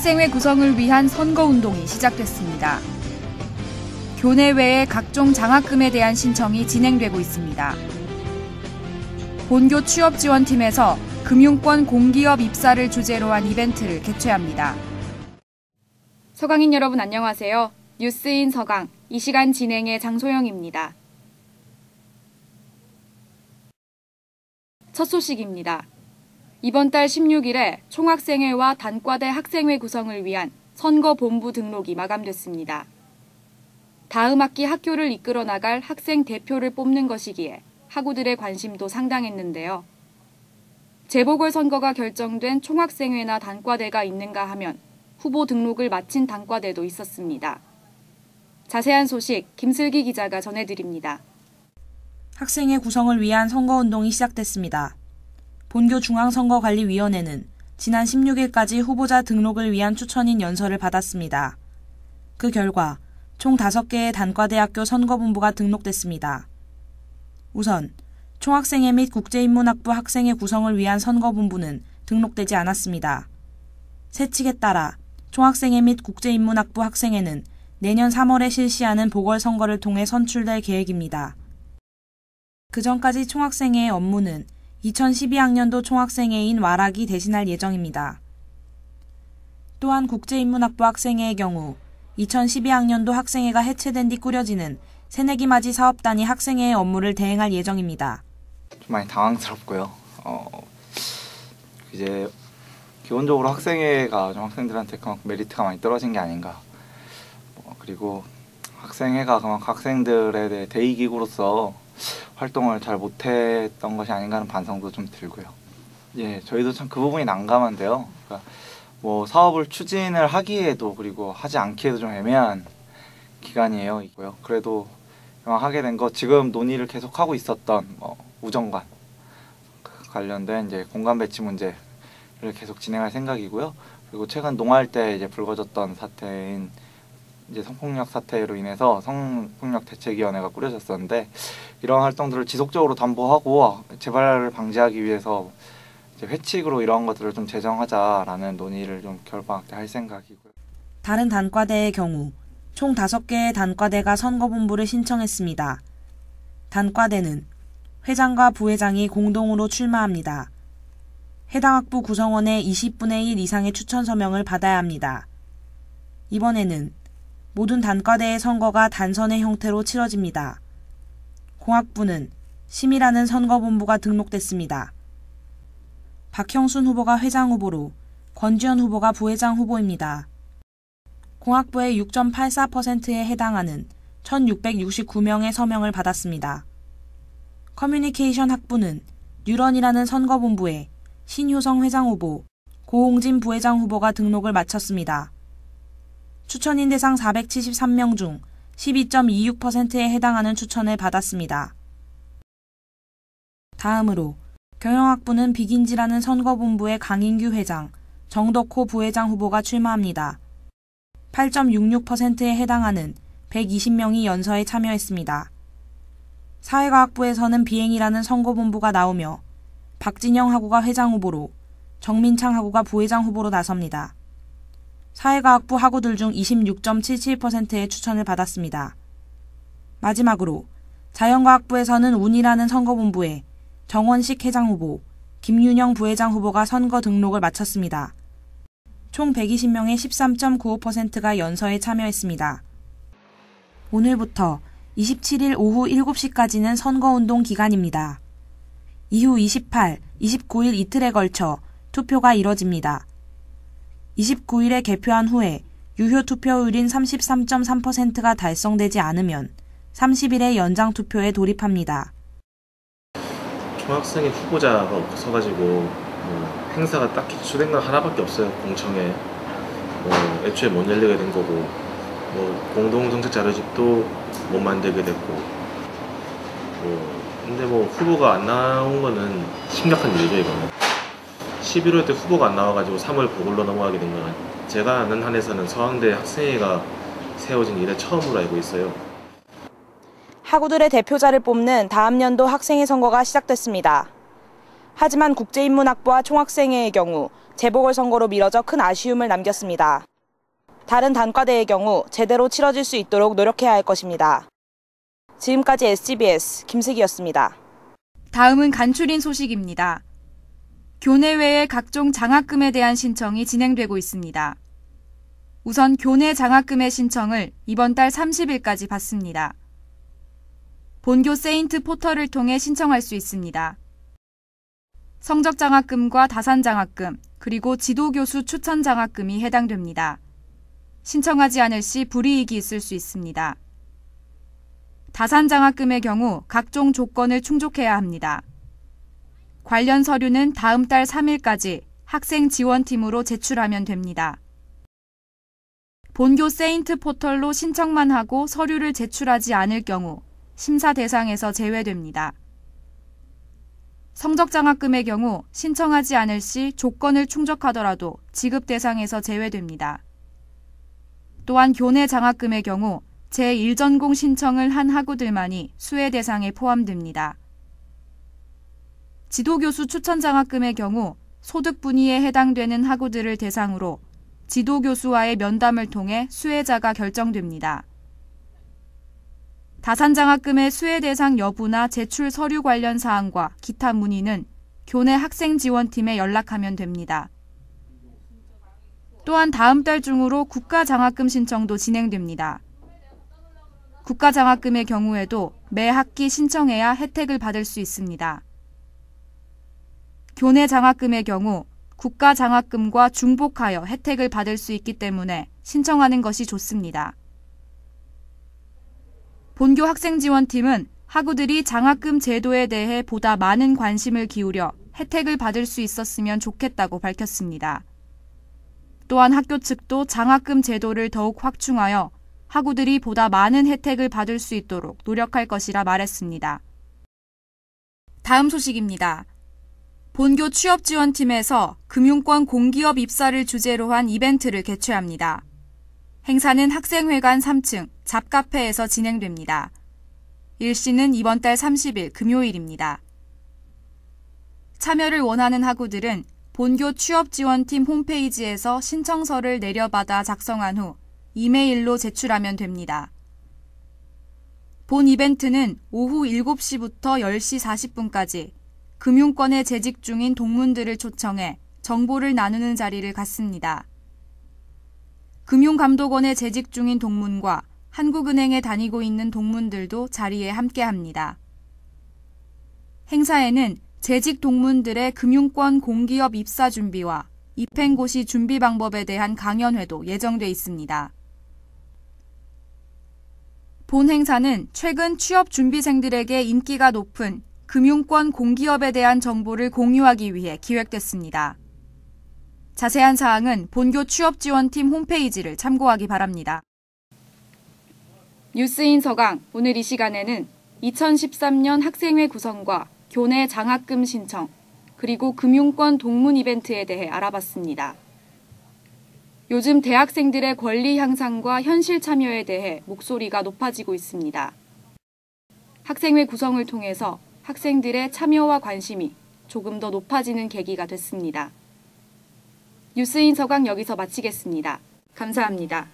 학생회 구성을 위한 선거운동이 시작됐습니다. 교내외의 각종 장학금에 대한 신청이 진행되고 있습니다. 본교 취업지원팀에서 금융권 공기업 입사를 주제로 한 이벤트를 개최합니다. 서강인 여러분 안녕하세요. 뉴스인 서강, 이 시간 진행의 장소영입니다. 첫 소식입니다. 이번 달 16일에 총학생회와 단과대 학생회 구성을 위한 선거본부 등록이 마감됐습니다. 다음 학기 학교를 이끌어 나갈 학생 대표를 뽑는 것이기에 학우들의 관심도 상당했는데요. 재보궐선거가 결정된 총학생회나 단과대가 있는가 하면 후보 등록을 마친 단과대도 있었습니다. 자세한 소식 김슬기 기자가 전해드립니다. 학생회 구성을 위한 선거운동이 시작됐습니다. 본교 중앙선거관리위원회는 지난 16일까지 후보자 등록을 위한 추천인 연설을 받았습니다. 그 결과 총 5개의 단과대학교 선거본부가 등록됐습니다. 우선 총학생회 및 국제인문학부 학생회 구성을 위한 선거본부는 등록되지 않았습니다. 새 측에 따라 총학생회 및 국제인문학부 학생회는 내년 3월에 실시하는 보궐선거를 통해 선출될 계획입니다. 그 전까지 총학생회의 업무는 2012학년도 총학생회인 와락이 대신할 예정입니다. 또한 국제인문학부 학생회의 경우 2012학년도 학생회가 해체된 뒤 꾸려지는 새내기 맞이 사업단이 학생회의 업무를 대행할 예정입니다. 좀 많이 당황스럽고요. 어, 이제 기본적으로 학생회가 좀 학생들한테 그만큼 메리트가 많이 떨어진 게 아닌가. 어, 그리고 학생회가 그만큼 학생들에 대해 대의기구로서 활동을 잘 못했던 것이 아닌가 하는 반성도 좀 들고요. 예, 저희도 참 그 부분이 난감한데요. 그러니까 뭐 사업을 추진을 하기에도 그리고 하지 않기에도 좀 애매한 기간이에요. 있고요. 그래도 하게 된 거 지금 논의를 계속 하고 있었던 뭐 우정관 관련된 이제 공간 배치 문제를 계속 진행할 생각이고요. 그리고 최근 농활 때 이제 불거졌던 사태인 이제 성폭력 사태로 인해서 성폭력 대책위원회가 꾸려졌었는데 이런 활동들을 지속적으로 담보하고 재발을 방지하기 위해서 이제 회칙으로 이런 것들을 좀 제정하자라는 논의를 좀 겨울방학 때 할 생각이고요. 다른 단과대의 경우 총 5개의 단과대가 선거본부를 신청했습니다. 단과대는 회장과 부회장이 공동으로 출마합니다. 해당 학부 구성원의 20분의 1 이상의 추천 서명을 받아야 합니다. 이번에는 모든 단과대의 선거가 단선의 형태로 치러집니다. 공학부는 심이라는 선거본부가 등록됐습니다. 박형순 후보가 회장 후보로 권지현 후보가 부회장 후보입니다. 공학부의 6.84%에 해당하는 1669명의 서명을 받았습니다. 커뮤니케이션 학부는 뉴런이라는 선거본부에 신효성 회장 후보, 고홍진 부회장 후보가 등록을 마쳤습니다. 추천인 대상 473명 중 12.26%에 해당하는 추천을 받았습니다. 다음으로 경영학부는 비긴지라는 선거본부의 강인규 회장, 정덕호 부회장 후보가 출마합니다. 8.66%에 해당하는 120명이 연서에 참여했습니다. 사회과학부에서는 비행이라는 선거본부가 나오며 박진영 하구가 회장 후보로 정민창 하구가 부회장 후보로 나섭니다. 사회과학부 학우들 중 26.77%의 추천을 받았습니다. 마지막으로 자연과학부에서는 운이라는 선거본부에 정원식 회장 후보, 김윤영 부회장 후보가 선거 등록을 마쳤습니다. 총 120명의 13.95%가 연서에 참여했습니다. 오늘부터 27일 오후 7시까지는 선거운동 기간입니다. 이후 28, 29일 이틀에 걸쳐 투표가 이뤄집니다. 29일에 개표한 후에 유효 투표율인 33.3%가 달성되지 않으면 30일에 연장 투표에 돌입합니다. 중학생의 후보자가 없어가지고 뭐 행사가 딱히 주된 건 하나밖에 없어요 공청회. 뭐 애초에 못 열리게 된 거고 뭐 공동정책 자료집도 못 만들게 됐고. 뭐 근데 뭐 후보가 안 나온 거는 심각한 일이죠 이거는 11월 때 후보가 안 나와가지고 3월 보궐로 넘어가게 된 거는 제가 아는 한에서는 서강대 학생회가 세워진 이래 처음으로 알고 있어요. 학우들의 대표자를 뽑는 다음 연도 학생회 선거가 시작됐습니다. 하지만 국제인문학부와 총학생회의 경우 재보궐선거로 미뤄져 큰 아쉬움을 남겼습니다. 다른 단과대의 경우 제대로 치러질 수 있도록 노력해야 할 것입니다. 지금까지 SGBS 김슬기였습니다. 다음은 간추린 소식입니다. 교내외의 각종 장학금에 대한 신청이 진행되고 있습니다. 우선 교내 장학금의 신청을 이번 달 30일까지 받습니다. 본교 세인트 포털을 통해 신청할 수 있습니다. 성적 장학금과 다산 장학금, 그리고 지도교수 추천 장학금이 해당됩니다. 신청하지 않을 시 불이익이 있을 수 있습니다. 다산 장학금의 경우 각종 조건을 충족해야 합니다. 관련 서류는 다음 달 3일까지 학생 지원팀으로 제출하면 됩니다. 본교 세인트 포털로 신청만 하고 서류를 제출하지 않을 경우 심사 대상에서 제외됩니다. 성적 장학금의 경우 신청하지 않을 시 조건을 충족하더라도 지급 대상에서 제외됩니다. 또한 교내 장학금의 경우 제1전공 신청을 한 학우들만이 수혜 대상에 포함됩니다. 지도교수 추천 장학금의 경우 소득 분위에 해당되는 학우들을 대상으로 지도교수와의 면담을 통해 수혜자가 결정됩니다. 다산장학금의 수혜 대상 여부나 제출 서류 관련 사항과 기타 문의는 교내 학생 지원팀에 연락하면 됩니다. 또한 다음 달 중으로 국가장학금 신청도 진행됩니다. 국가장학금의 경우에도 매 학기 신청해야 혜택을 받을 수 있습니다. 교내 장학금의 경우 국가 장학금과 중복하여 혜택을 받을 수 있기 때문에 신청하는 것이 좋습니다. 본교 학생지원팀은 학우들이 장학금 제도에 대해 보다 많은 관심을 기울여 혜택을 받을 수 있었으면 좋겠다고 밝혔습니다. 또한 학교 측도 장학금 제도를 더욱 확충하여 학우들이 보다 많은 혜택을 받을 수 있도록 노력할 것이라 말했습니다. 다음 소식입니다. 본교 취업 지원팀에서 금융권 공기업 입사를 주제로 한 이벤트를 개최합니다. 행사는 학생회관 3층 잡카페에서 진행됩니다. 일시는 이번 달 30일 금요일입니다. 참여를 원하는 학우들은 본교 취업지원팀 홈페이지에서 신청서를 내려받아 작성한 후 이메일로 제출하면 됩니다. 본 이벤트는 오후 7시부터 10시 40분까지 금융권에 재직 중인 동문들을 초청해 정보를 나누는 자리를 갖습니다. 금융감독원에 재직 중인 동문과 한국은행에 다니고 있는 동문들도 자리에 함께 합니다. 행사에는 재직 동문들의 금융권 공기업 입사 준비와 입행고시 준비 방법에 대한 강연회도 예정돼 있습니다. 본 행사는 최근 취업 준비생들에게 인기가 높은 금융권 공기업에 대한 정보를 공유하기 위해 기획됐습니다. 자세한 사항은 본교 취업지원팀 홈페이지를 참고하기 바랍니다. 뉴스인 서강 오늘 이 시간에는 2013년 학생회 구성과 교내 장학금 신청 그리고 금융권 동문 이벤트에 대해 알아봤습니다. 요즘 대학생들의 권리 향상과 현실 참여에 대해 목소리가 높아지고 있습니다. 학생회 구성을 통해서 학생들의 참여와 관심이 조금 더 높아지는 계기가 됐습니다. 뉴스인 서강 여기서 마치겠습니다. 감사합니다.